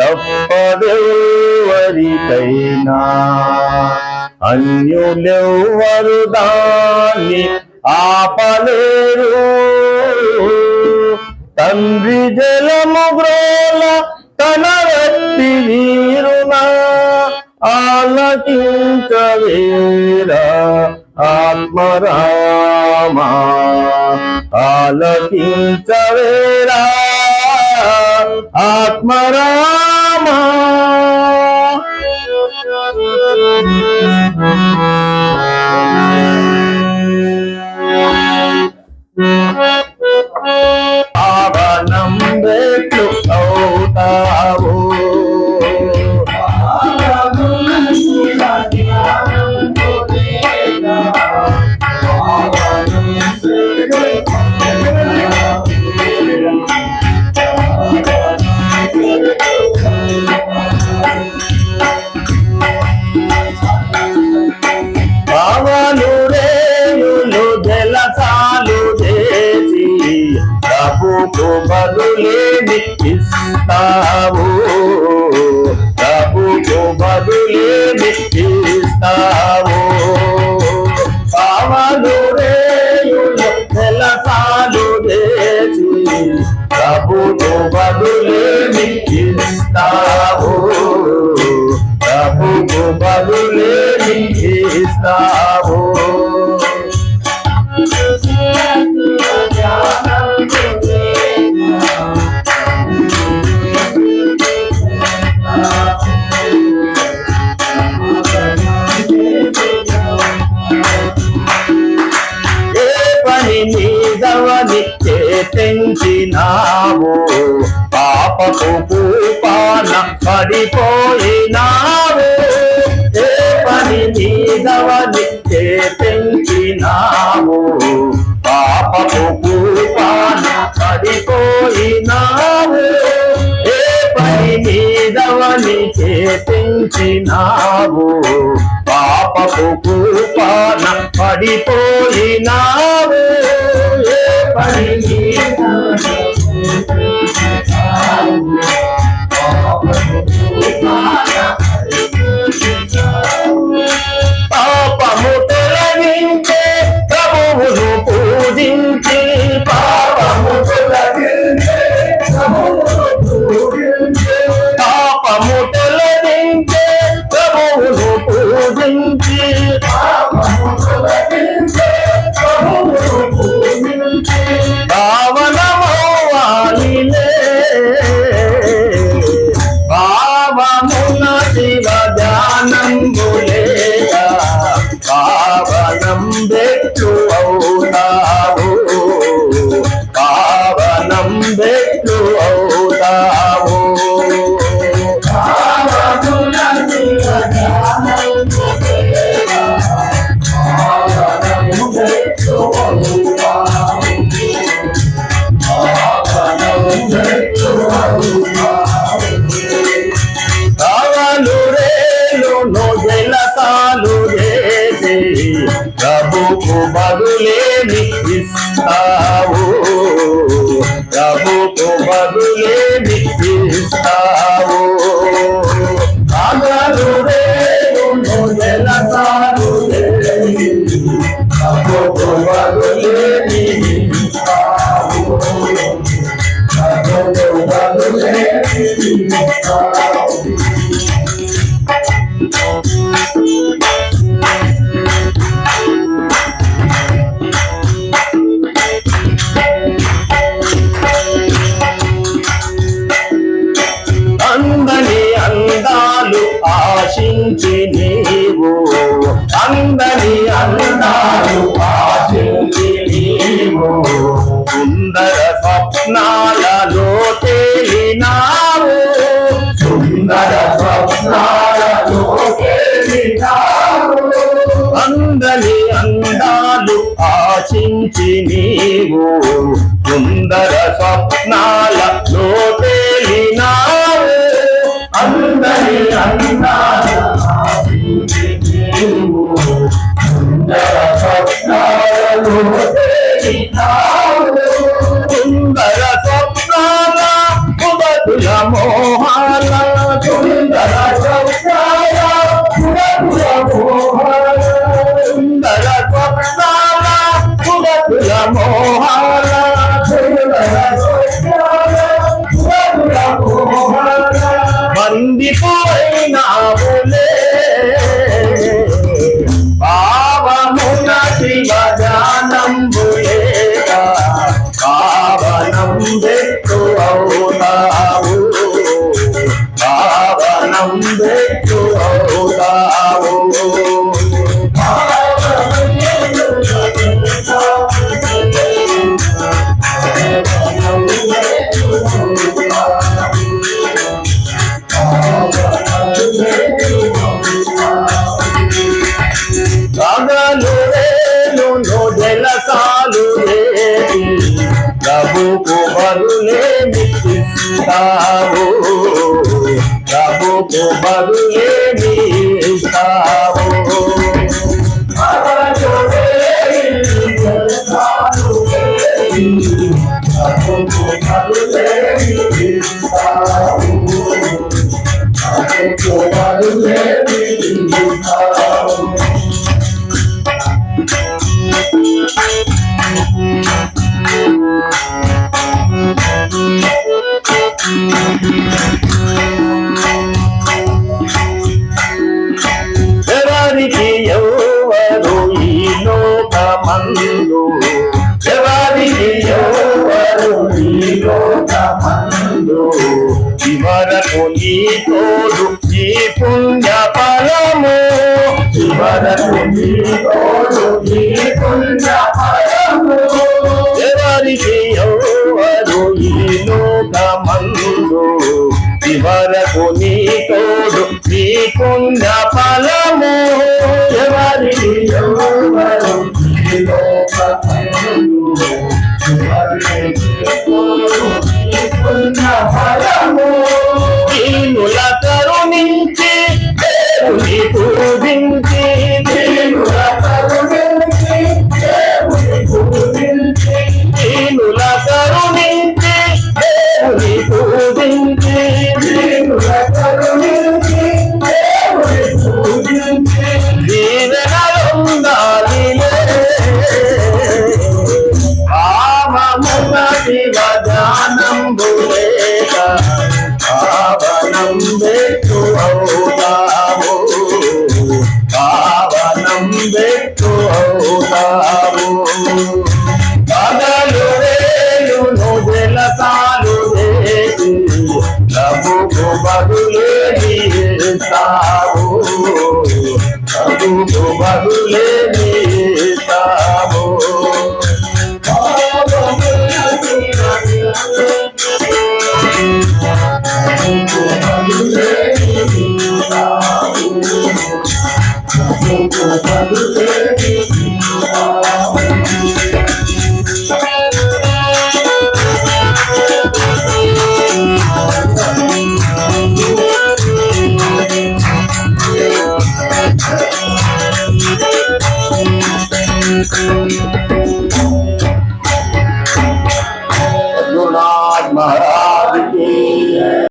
తప్పదెవరికైనా అన్యులెవ్వరు దాన్ని ఆపలేరు. తండ్రి జలము గ్రోల తన వ్యక్తి వీరున ఆలకించవేరా ఆత్మరామా. ఆలకించవేరా ఆత్మరామా ప్రభుకు బదులేని ఇస్తావు. ప్రభుకు బదులేని ఇస్తావు. చేతించినావు పాపపు కూపాన పడిపోయినావు ఏ పని నీదవని ఏ పెంచినావు పాపపు కూపాన పడిపోయినావు ఏ పని నీదవని ఏ పెంచినావు పాపపు కూపాన పడిపోయినావు Thank you. నుంచి నీవు సుందర స్వప్నాల లోపేలినావు అందరి అందాలు Yes. যাব যাব বাড়িয়ে మందు ఎవరికి ఎవరు నీలో మందు ఇవరకు నీ తోడు ఈ పుణ్య ఫలము ఇవరకు నీ తోడు ఈ పుణ్య ఫలము ఎవరికి ఎవరు ఈ లోక మందు ఇవరకు నీ తోడు ఈ పుణ్య on.